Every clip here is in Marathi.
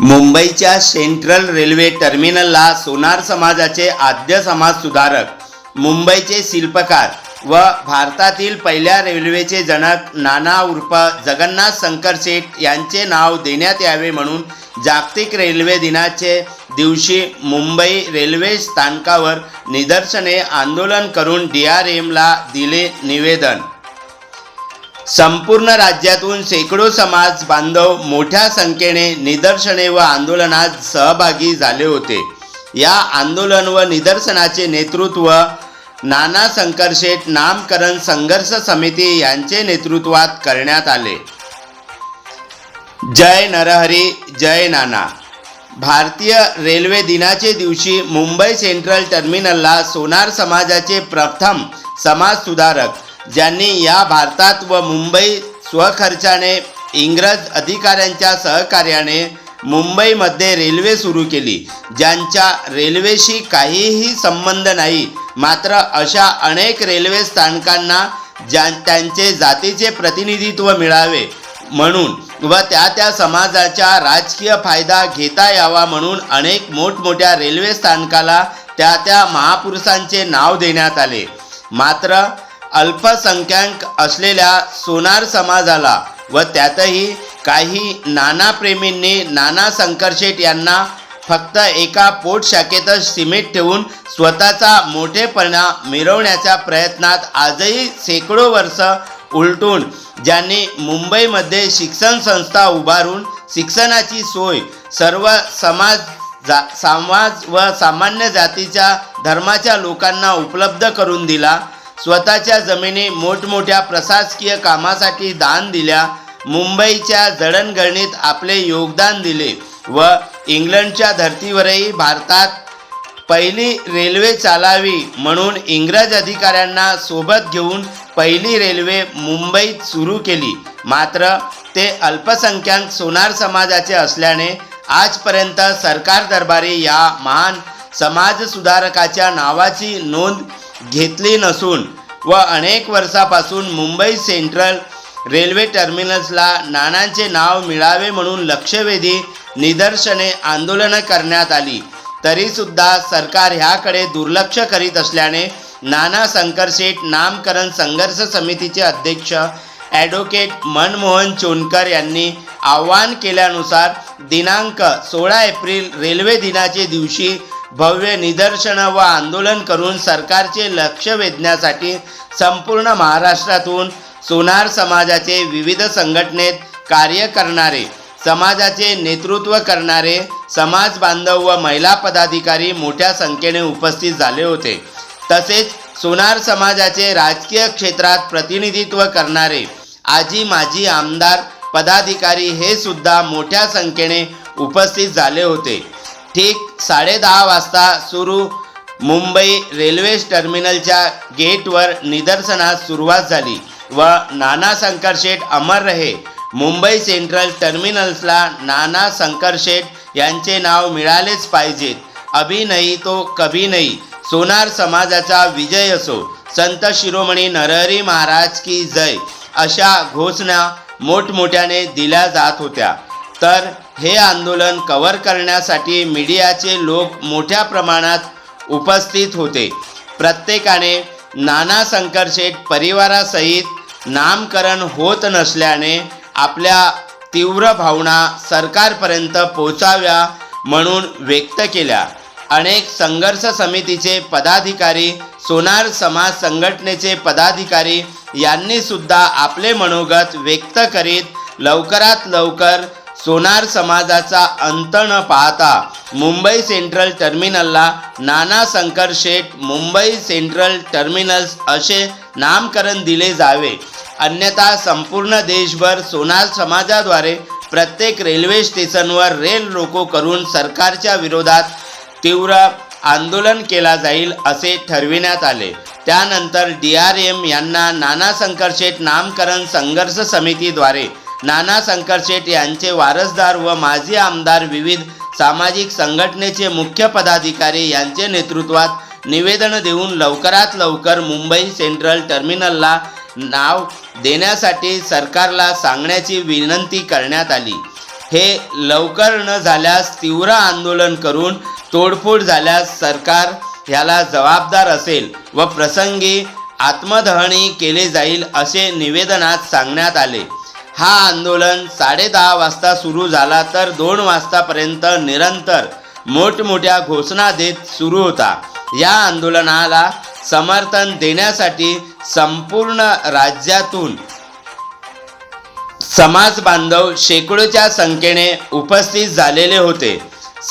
मुंबईच्या सेंट्रल रेल्वे टर्मिनलला सोनार समाजाचे आद्य समाज सुधारक मुंबईचे शिल्पकार व भारतातील पहिल्या रेल्वेचे जनक नाना उर्फ जगन्नाथ शंकर शेठ यांचे नाव देण्यात यावे म्हणून जागतिक रेल्वे दिनाचे दिवशी मुंबई रेल्वे स्थानकावर निदर्शने आंदोलन करून डी आर एमला दिले निवेदन. संपूर्ण राज्यातून शेकडो समाज बांधव मोठ्या संख्येने निदर्शने व आंदोलनात सहभागी झाले होते. या आंदोलन व निदर्शनाचे नेतृत्व नाना संकरशेठ नामकरण संघर्ष समिती यांचे नेतृत्वात करण्यात आले. जय नरहरी जय नाना. भारतीय रेल्वे दिनाचे दिवशी मुंबई सेंट्रल टर्मिनलला सोनार समाजाचे प्रथम समाज सुधारक ज्यांनी या भारतात व मुंबई स्वखर्चाने इंग्रज अधिकाऱ्यांच्या सहकार्याने मुंबईमध्ये रेल्वे सुरू केली ज्यांच्या रेल्वेशी काहीही संबंध नाही मात्र अशा अनेक रेल्वे स्थानकांना ज्या त्यांचे जातीचे प्रतिनिधित्व मिळावे म्हणून व त्या त्या समाजाचा राजकीय फायदा घेता यावा म्हणून अनेक मोठमोठ्या रेल्वे स्थानकाला त्या त्या महापुरुषांचे नाव देण्यात आले. मात्र अल्पसंख्याक असलेल्या सोनार समाजाला व त्यातही काही नानाप्रेमींनी नाना शंकरशेठ यांना फक्त एका पोटशाखेतच सिमेंट ठेवून स्वतःचा मोठेपणा मिरवण्याच्या प्रयत्नात आजही शेकडो वर्ष उलटून ज्यांनी मुंबईमध्ये शिक्षण संस्था उभारून शिक्षणाची सोय सर्व समाज जा समाज व सामान्य जातीच्या धर्माच्या लोकांना उपलब्ध करून दिला स्वतःच्या जमिनी मोठमोठ्या प्रशासकीय कामासाठी दान दिल्या. मुंबईच्या जडणघडणीत आपले योगदान दिले व इंग्लंडच्या धर्तीवरही भारतात पहिली रेल्वे चालावी म्हणून इंग्रज अधिकाऱ्यांना सोबत घेऊन पहिली रेल्वे मुंबईत सुरू केली. मात्र ते अल्पसंख्याक सोनार समाजाचे असल्याने आजपर्यंत सरकार दरबारी या महान समाजसुधारकाच्या नावाची नोंद घेतली नसून व अनेक वर्षापासून मुंबई सेंट्रल रेल्वे टर्मिनल्सला नानांचे नाव मिळावे म्हणून लक्षवेधी निदर्शने आंदोलनं करण्यात आली. तरीसुद्धा सरकार ह्याकडे दुर्लक्ष करीत असल्याने नाना शंकरशेठ नामकरण संघर्ष समितीचे अध्यक्ष ॲडव्होकेट मनमोहन चोनकर यांनी आवाहन केल्यानुसार दिनांक सोळा एप्रिल रेल्वे दिनाचे दिवशी भव्य निदर्शनं व आंदोलन करून सरकारचे लक्ष वेधण्यासाठी संपूर्ण महाराष्ट्रातून सोनार समाजाचे विविध संघटनेत कार्य करणारे समाजाचे नेतृत्व करणारे समाज बांधव व महिला पदाधिकारी मोठ्या संख्येने उपस्थित झाले होते. तसेच सोनार समाजाचे राजकीय क्षेत्रात प्रतिनिधित्व करणारे आजी माजी आमदार पदाधिकारी हे सुद्धा मोठ्या संख्येने उपस्थित झाले होते. ठीक साडेदहा वाजता सुरू मुंबई रेल्वे टर्मिनलच्या गेटवर निदर्शनास सुरुवात झाली व नाना शंकरशेठ अमर रहे. मुंबई सेंट्रल टर्मिनल्सला नाना शंकरशेठ यांचे नाव मिळालेच पाहिजेत. अभि नाही तो कभी नाही सोनार समाजाचा विजय असो. संत शिरोमणी नरहरी महाराज की जय. अशा घोषणा मोठमोठ्याने दिल्या जात होत्या. तर हे आंदोलन कव्हर करण्यासाठी मीडियाचे लोक मोठ्या प्रमाणात उपस्थित होते. प्रत्येकाने नाना शंकरशेठ परिवारासहित नामकरण होत नसल्याने आपल्या तीव्र भावना सरकारपर्यंत पोचाव्या म्हणून व्यक्त केल्या. अनेक संघर्ष समितीचे पदाधिकारी सोनार समाज संघटनेचे पदाधिकारी यांनी सुद्धा आपले मनोगत व्यक्त करीत लवकरात लवकर सोनार समाजाचा अंत न पाहता मुंबई सेंट्रल टर्मिनलला नाना शंकर शेठ मुंबई सेंट्रल टर्मिनल्स असे नामकरण दिले जावे. अन्यथा संपूर्ण देशभर सोनार समाजाद्वारे प्रत्येक रेल्वे स्टेशनवर रेल रोको करून सरकारच्या विरोधात तीव्र आंदोलन केला जाईल असे ठरविण्यात आले. त्यानंतर डी आर एम यांना नाना शंकरशेठ नामकरण संघर्ष समितीद्वारे नाना शंकरशेठ यांचे वारसदार व माजी आमदार विविध सामाजिक संघटनेचे मुख्य पदाधिकारी यांचे नेतृत्वात निवेदन देऊन लवकरात लवकर मुंबई सेंट्रल टर्मिनलला नाव देण्यासाठी सरकारला सांगण्याची विनंती करण्यात आली. हे लवकर न झाल्यास तीव्र आंदोलन करून तोडफोड झाल्यास सरकार ह्याला जबाबदार असेल व प्रसंगी आत्मदहणी केले जाईल असे निवेदनात सांगण्यात आले. हा आंदोलन साडेदहा वाजता सुरू झाला तर दोन वाजतापर्यंत निरंतर मोठमोठ्या घोषणा देत सुरू होता. या आंदोलनाला समर्थन देण्यासाठी संपूर्ण राज्यातून समाज बांधव शेकडोच्या संख्येने उपस्थित झालेले होते.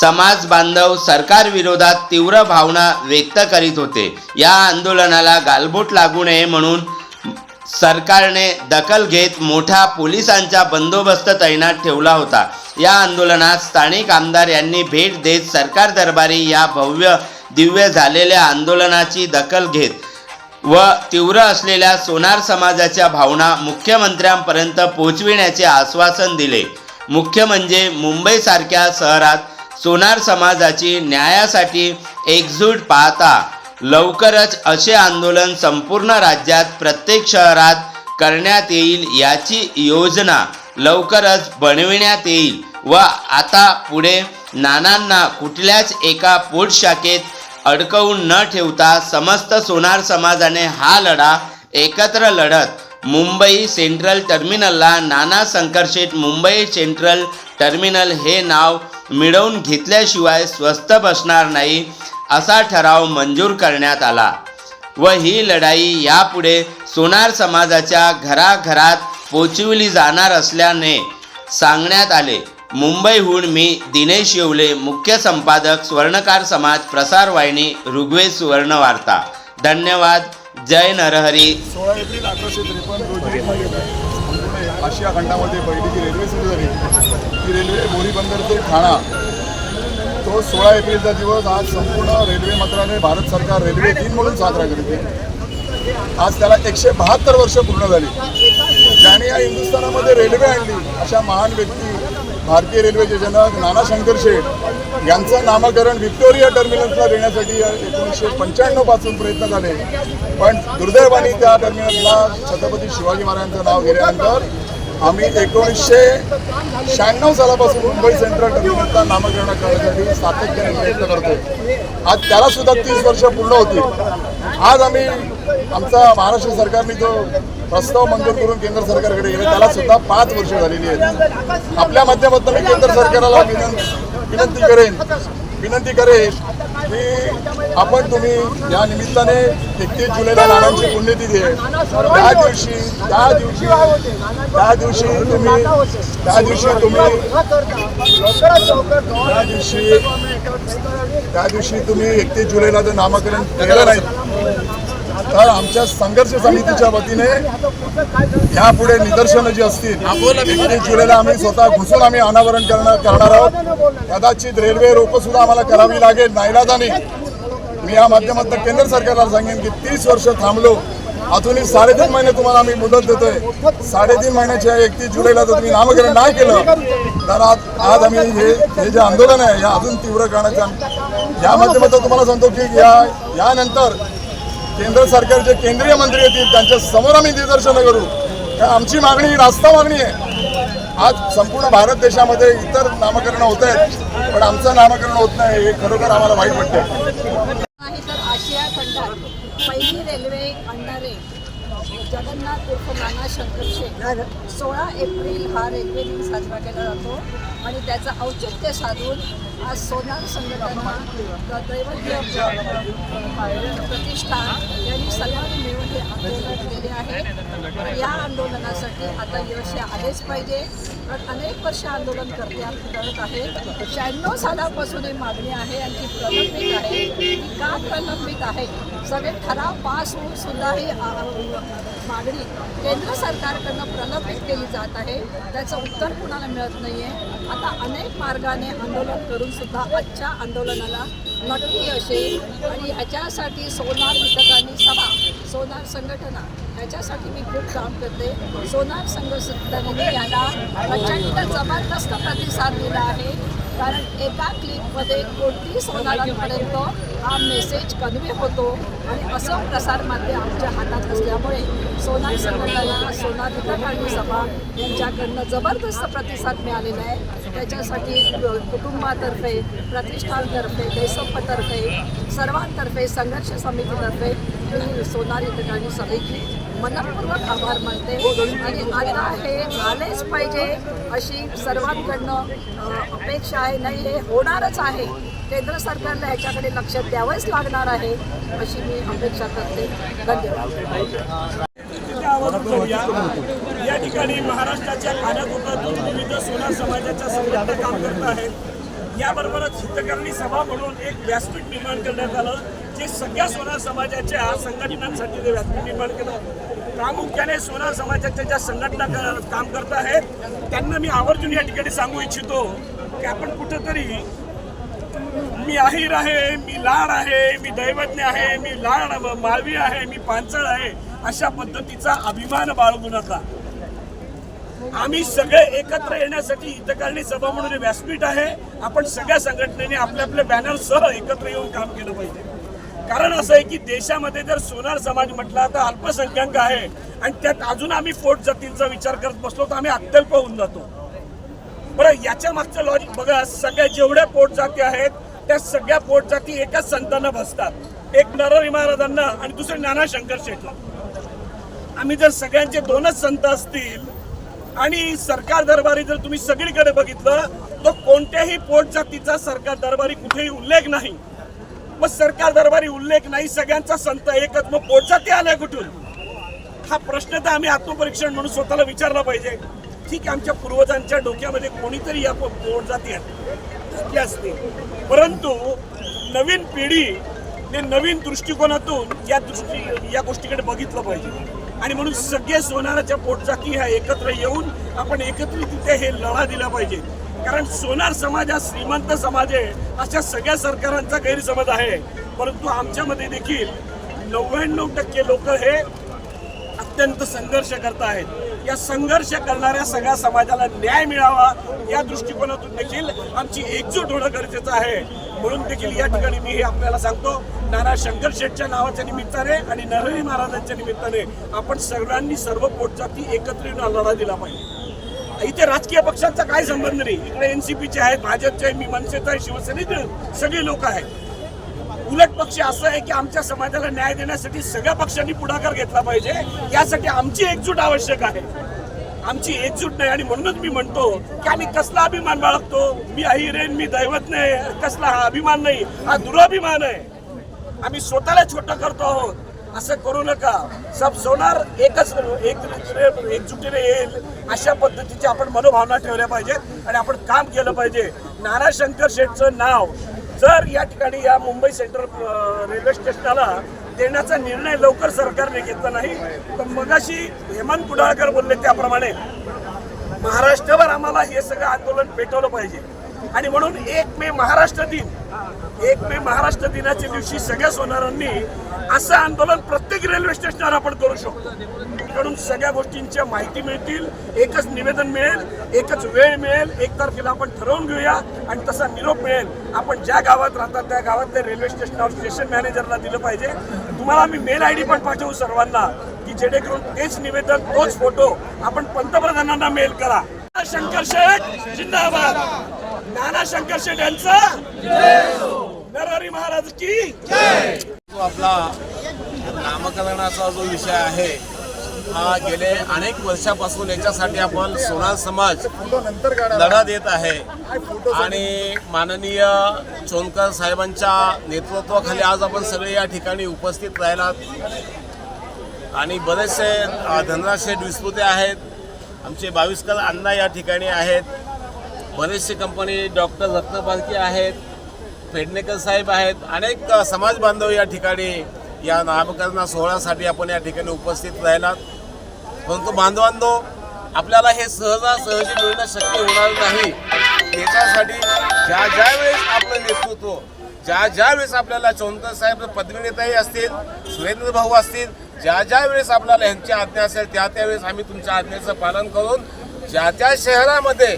समाज बांधव सरकार विरोधात तीव्र भावना व्यक्त करीत होते. या आंदोलनाला गालबोट लागू नये म्हणून सरकारने दखल घेत मोठा पोलिसांचा बंदोबस्त तैनात ठेवला होता. या आंदोलनात स्थानिक आमदार यांनी भेट देत सरकार दरबारी या भव्य दिव्य झालेल्या आंदोलनाची दखल घेत व तीव्र असलेल्या सोनार समाजाच्या भावना मुख्यमंत्र्यांपर्यंत पोहोचविण्याचे आश्वासन दिले. मुख्य म्हणजे मुंबईसारख्या शहरात सोनार समाजाची न्यायासाठी एकजूट पाहता. लवकरच असे आंदोलन संपूर्ण राज्यात प्रत्येक शहरात करण्यात येईल याची योजना लवकरच बनविण्यात येईल. व आता पुढे नानांना कुठल्याच एका पोट शाखेत अडकवून न ठेवता समस्त सोनार समाजाने हा लढा एकत्र लढत मुंबई सेंट्रल टर्मिनलला नाना संकर्षित मुंबई सेंट्रल टर्मिनल हे नाव मिळवून घेतल्याशिवाय स्वस्त बसणार नाही. असा ठराव मंजूर करण्यात आला व ही लढाई यापुढे सोनार समाजाच्या घराघरात पोचविली जाणार असल्याने सांगण्यात आले. मुंबईहून मी दिनेश येवले मुख्य संपादक स्वर्णकार समाज प्रसार वाहिनी ऋग्वेद सुवर्ण वार्ता. धन्यवाद. जय नरहरी. सोळा एप्रिल अठराशे त्रेपन्न रोजी आशिया खंडामध्ये पहिली जी रेल्वे सुरू झाली ती रेल्वे बोरी बंदर ते ठाणा तो सोळा एप्रिलचा दिवस आज संपूर्ण रेल्वे मंत्र्याने भारत सरकार रेल्वे दिन म्हणून साजरा करते आज त्याला एकशे बहात्तर वर्ष पूर्ण झाली. ज्याने या हिंदुस्थानामध्ये रेल्वे आणली अशा महान व्यक्ती भारतीय रेल्वेचे जनक नाना शंकर शेठ यांचं नामकरण व्हिक्टोरिया टर्मिनसला देण्यासाठी एकोणीसशे पंच्याण्णवपासून प्रयत्न झाले. पण दुर्दैवाने त्या टर्मिनसला छत्रपती शिवाजी महाराजांचं नाव गेल्यानंतर आम्ही एकोणीसशे शहाण्णव सालापासून मुंबई सेंट्रल टर्मिनसला नामकरण करण्यासाठी सातत्याने प्रयत्न करतो आज त्याला सुद्धा तीस वर्ष पूर्ण होती आज आम्ही आमचा महाराष्ट्र सरकारने जो प्रस्ताव मंजूर करून केंद्र सरकारकडे गेले त्याला सुद्धा पाच वर्ष झालेली आहेत. आपल्या माध्यमातून मी केंद्र सरकारला विनंती विनंती करेन विनंती करेन की आपण तुम्ही या निमित्ताने एकतीस जुलैला नानांची पुण्यतिथी आहे. त्या दिवशी त्या दिवशी त्या दिवशी तुम्ही त्या दिवशी तुम्ही त्या दिवशी त्या दिवशी तुम्ही एकतीस जुलैला जर नामकरण केलं नाही तर आमच्या संघर्ष समितीच्या वतीने यापुढे निदर्शनं जी असतील एकवीस जुलैला आम्ही स्वतः घुसून आम्ही अनावरण करणार करणार आहोत. कदाचित रेल्वे रोको सुद्धा आम्हाला करावी लागेल नाईलाजाने. मी या माध्यमातून केंद्र सरकारला सांगेन की तीस वर्ष थांबलो. अजूनही साडेतीन महिने तुम्हाला आम्ही मुदत देतोय. साडेतीन महिन्याच्या एकतीस जुलैला जर तुम्ही नामकरण नाही केलं तर आज आज आम्ही हे हे जे आंदोलन आहे या अजून तीव्र करण्याचं या माध्यमातून तुम्हाला सांगतो की या यानंतर केंद्र सरकारचे केंद्रीय मंत्री येतील त्यांच्यासमोर आम्ही निदर्शनं करू. कारण आमची मागणी ही रास्ता मागणी आहे. आज संपूर्ण भारत देशामध्ये इतर नामकरण होत आहेत पण आमचं नामकरण होत नाही हे खरोखर आम्हाला वाईट वाटतं आहे तर आशिया खंडात पहिली रेल्वे आणणारे जगन्नाथ उर्फ नाना शंकर सोळा एप्रिल हा रेल्वे दिन साजरा केला जातो आणि त्याचं औचित्य साधून आज सोनार संघटना द- प्रतिष्ठान यांनी सर्वांनी मिळून हे आंदोलन केले आहे. या आंदोलनासाठी आता यश हे आलेच पाहिजे. कारण अनेक वर्ष आंदोलन करते करत आहे शहाण्णव सालापासून ही मागणी आहे आणि ती प्रलंबित आहे. ती का प्रलंबित आहे? सगळे ठराव पास होऊन सुद्धा ही मागणी केंद्र सरकारकडनं प्रलंबित केली जात आहे. त्याचं उत्तर कुणाला मिळत नाही आहे आता अनेक मार्गाने आंदोलन करून सुद्धा आजच्या आंदोलनाला नक्की यश येईल. आणि ह्याच्यासाठी सोनार वितकांनी सभा सोनार संघटना ह्याच्यासाठी मी खूप काम करते. सोनार संघ संघटनेने याला प्रचंड जबरदस्त प्रतिसाद दिला आहे. कारण एका क्लिकमध्ये कोणती सोनारांपर्यंत हा मेसेज कन्वे होतो. आणि असं प्रसारमाध्यम आमच्या हातात असल्यामुळे सोनार संघटना सोनार हितकाळजी सभा यांच्याकडनं जबरदस्त प्रतिसाद मिळालेला आहे. त्याच्यासाठी कुटुंबातर्फे प्रतिष्ठानतर्फे देसपतर्फे सर्वांतर्फे संघर्ष समितीतर्फे मी सोनार हितकाळजी सभेची मनपूर्वक आभार मानते. आणि आता हे झालेच पाहिजे अशी सर्वांकडनं अपेक्षा आहे. नाही हे होणारच आहे. केंद्र सरकारला ह्याच्याकडे लक्ष द्यावंच लागणार आहे अशी मी अपेक्षा करते. धन्यवाद. या ठिकाणी महाराष्ट्राच्या कानाकोपऱ्यातून विविध सोनार समाजाच्या संघटना काम करत आहेत. याबरोबरच हितकरणी सभा म्हणून एक व्यासपीठ निर्माण करण्यात आलं जे सगळ्या सोनार समाजाच्या संघटनांसाठी ते व्यासपीठ निर्माण केलं. प्रामुख्याने सोनार समाजाच्या ज्या संघटना क- काम करत आहेत त्यांना मी आवर्जून या ठिकाणी सांगू इच्छितो की आपण कुठंतरी मी अहिर आहे मी लाड आहे मी दैवज्ञ आहे मी लाड माळवी आहे मी पांचळ आहे अशा पद्धतीचा अभिमान बाळगू नका आम्ही सगळे एकत्र येण्यासाठी हितकारणी सभा म्हणून व्यासपीठ आहे. आपण सगळ्या संघटनेने आपल्या आपल्या बॅनरसह एकत्र येऊन काम केलं पाहिजे. कारण असं आहे की देशामध्ये जर सोनार समाज म्हटला तर अल्पसंख्याक आहे आणि त्यात अजून आम्ही पोट जातींचा विचार करत बसलो तर आम्ही अत्यल्प होऊन जातो. बरं याच्या मागचं लॉजिक बघा सगळ्या जेवढ्या पोट जाती आहेत त्या सगळ्या पोटजाती एकाच संतांना बसतात. एक नरहरी महाराजांना आणि दुसरे नाना शंकर शेठला. आम्ही जर सगळ्यांचे दोनच संत असतील आणि सरकार दरबारी जर तुम्ही सगळीकडे बघितलं तर कोणत्याही पोटजातीचा सरकार दरबारी कुठेही उल्लेख नाही. मग सरकार दरबारी उल्लेख नाही सगळ्यांचा संत एकच. मग पोटजाती आल्या कुठून? हा प्रश्न तर आम्ही आत्मपरीक्षण म्हणून स्वतःला विचारला पाहिजे. ठीक आहे आमच्या पूर्वजांच्या डोक्यामध्ये कोणीतरी या पोटजाती आहेत. जाती असते परंतु नवीन पिढी ने नवीन दृष्टिकोनातून या दृष्टी या गोष्टीकडे बघितलं पाहिजे. आणि म्हणून सगळ्या सोनाराच्या पोटचाकी ह्या एकत्र येऊन आपण एकत्रितरित्या हे लढा दिला पाहिजे. कारण सोनार समाज हा श्रीमंत समाज आहे अशा सगळ्या सरकारांचा गैरसमज आहे. परंतु आमच्यामध्ये देखील नव्याण्णव टक्के लोक हे अत्यंत संघर्ष करत आहेत या संघर्ष करणाऱ्या सगळ्या समाजाला न्याय मिळावा या दृष्टिकोनातून देखील आमची एकजूट होणं गरजेचं आहे. म्हणून देखील या ठिकाणी मी हे आपल्याला सांगतो नाना शंकर शेठच्या नावाच्या निमित्ताने आणि नरहरी महाराजांच्या निमित्ताने आपण सगळ्यांनी सर्व पोटजाती एकत्र येऊन लढा दिला पाहिजे. इथे राजकीय पक्षांचा काय संबंध नाही. इकडे एनसीपीचे आहेत भाजपचे आहे मी मनसेचा आहे शिवसेनेचे सगळे लोक आहेत. उलट पक्ष असं आहे की आमच्या समाजाला न्याय देण्यासाठी सगळ्या पक्षांनी पुढाकार घेतला पाहिजे. यासाठी आमची एकजूट आवश्यक आहे. आमची एकजूट नाही आणि म्हणूनच मी म्हणतो की आम्ही कसला अभिमान बाळगतो? मी अहिरेन मी दैवत नाही. कसला हा अभिमान नाही? हा दुराभिमान आहे. आम्ही स्वतःला छोटं करतो आहोत. असं करू नका. सब सोनार एकच एक एकजुटीने येईल अशा पद्धतीची आपण मनोभावना ठेवल्या पाहिजेत आणि आपण काम केलं पाहिजे. नाना शंकर शेठचं नाव जर या ठिकाणी या मुंबई सेंट्रल रेल्वे स्टेशनाला देण्याचा निर्णय लवकर सरकारने घेतला नाही तर मगाशी हेमंत कुडाळकर बोलले त्याप्रमाणे महाराष्ट्रभर आम्हाला हे सगळं आंदोलन पेटवलं पाहिजे. आणि म्हणून एक मे महाराष्ट्र दिन एक मे महाराष्ट्र दिनाच्या दिवशी सगळ्या सोनारांनी असं आंदोलन प्रत्येक रेल्वे स्टेशनवर आपण करू शकतो. कडून सगळ्या गोष्टींच्या माहिती मिळतील एकच निवेदन मिळेल एकच वेळ मिळेल एक तारखेला आपण ठरवून घेऊया आणि तसा निरोप मिळेल. आपण ज्या गावात राहतात त्या गावातल्या रेल्वे स्टेशनवर स्टेशन मॅनेजरला दिलं पाहिजे. तुम्हाला मी मेल आय डी पण पाठवू सर्वांना की जेणेकरून तेच निवेदन तोच फोटो आपण पंतप्रधानांना मेल करा. शंकर शेठ जिंदाबाद. नाना शंकर शेठ यांचं. नरहरी महाराज की आपला नामकरणाचा जो विषय आहे हा गेले अनेक वर्षापासून याच्यासाठी आपण सोनार समाज लढा देत आहे. आणि माननीय चोनकर साहेबांच्या नेतृत्वाखाली आज आपण सगळे या ठिकाणी उपस्थित राहिलात. आणि बरेचसे धनराशे धनराज शेठ आहेत. आमचे बावीसकर अण्णा या ठिकाणी आहेत. बरेचसे कंपनी डॉक्टर रत्नपालकी आहेत पेडणेकर साहेब आहेत अनेक समाज बांधव या ठिकाणी या नामकरण सोहळ्यासाठी आपण या ठिकाणी उपस्थित राहिलात. परंतु बांधवांनो आपल्याला हे सहजासहजी मिळणं शक्य होणार नाही. त्याच्यासाठी ज्या ज्या वेळेस आपलं नेतृत्व ज्या ज्या वेळेस आपल्याला चौंतर साहेब पद्मिनीताई असतील सुरेंद्र भाऊ असतील ज्या ज्या वेळेस आपल्याला ह्यांची आज्ञा असेल त्या त्यावेळेस आम्ही तुमच्या आज्ञेचं पालन करून ज्या त्या शहरामध्ये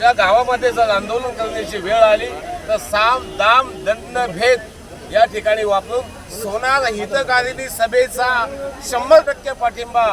या गावामध्ये जर आंदोलन करण्याची वेळ आली तर साम दाम दंड भेद या ठिकाणी वापरून सोनार हितकारिणी सभेचा शंभर टक्के पाठिंबा